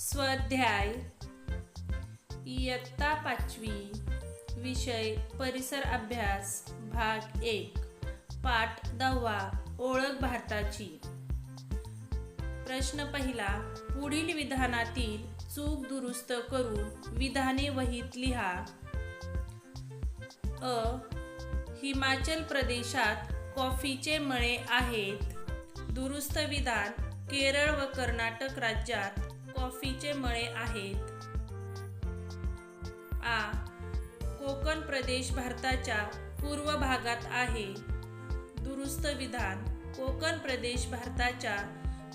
स्वाध्याय इयत्ता पाचवी विषय परिसर अभ्यास भाग एक पाठ दहावा ओळख भारताची. प्रश्न पहिला पुढील विधानातील चूक दुरुस्त करून विधाने वहीत लिहा. अ हिमाचल प्रदेशात कॉफीचे मळे आहेत. दुरुस्त विधान केरळ व कर्नाटक राज्यात कॉफीचे मळे आहेत. आ कोकण प्रदेश भारताच्या पूर्व भागात आहे. दुरुस्त विधान कोकण प्रदेश भारताच्या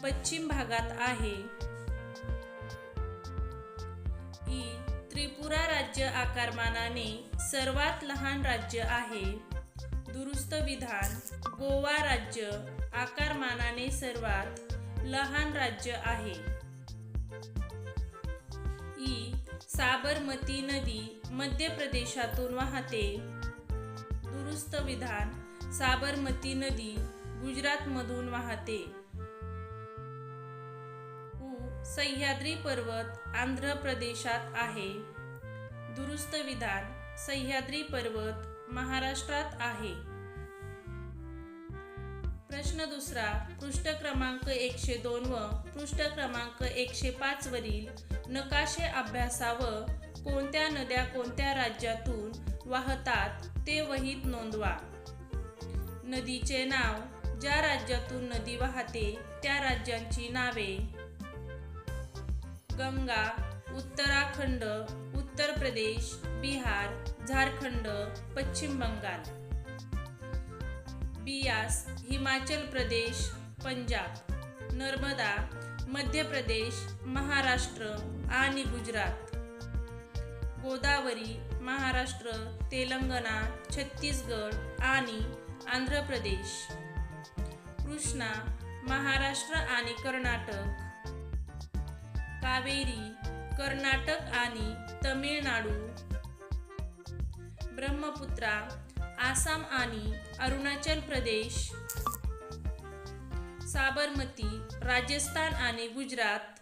पश्चिम भागात आहे. ई त्रिपुरा राज्य आकारमानाने सर्वात लहान राज्य आहे. दुरुस्त विधान गोवा राज्य आकारमानाने सर्वात लहान राज्य आहे. साबरमती नदी मध्य प्रदेशातून वाहते. दुरुस्त विधान साबरमती नदी गुजरातमधून वाहते. उ सह्याद्री पर्वत आंध्र प्रदेशात आहे. दुरुस्त विधान सह्याद्री पर्वत महाराष्ट्रात आहे. प्रश्न दुसरा पृष्ठ क्रमांक एकशे दोन व पृष्ठ क्रमांक एकशे पाच वरील नकाशे अभ्यासावर कोणत्या नद्या कोणत्या राज्यातून वाहतात ते वहीत नोंदवा. नदीचे नाव ज्या राज्यातून नदी वाहते त्या राज्यांची नावे. गंगा उत्तराखंड उत्तर प्रदेश बिहार झारखंड पश्चिम बंगाल. बियास हिमाचल प्रदेश पंजाब नर्मदा मध्य प्रदेश महाराष्ट्र आणि गुजरात. गोदावरी महाराष्ट्र तेलंगणा छत्तीसगड आणि आंध्र प्रदेश. कृष्णा महाराष्ट्र आणि कर्नाटक. कावेरी कर्नाटक आणि तमिळनाडू. ब्रह्मपुत्रा आसाम आणि अरुणाचल प्रदेश साबरमती राजस्थान आणि गुजरात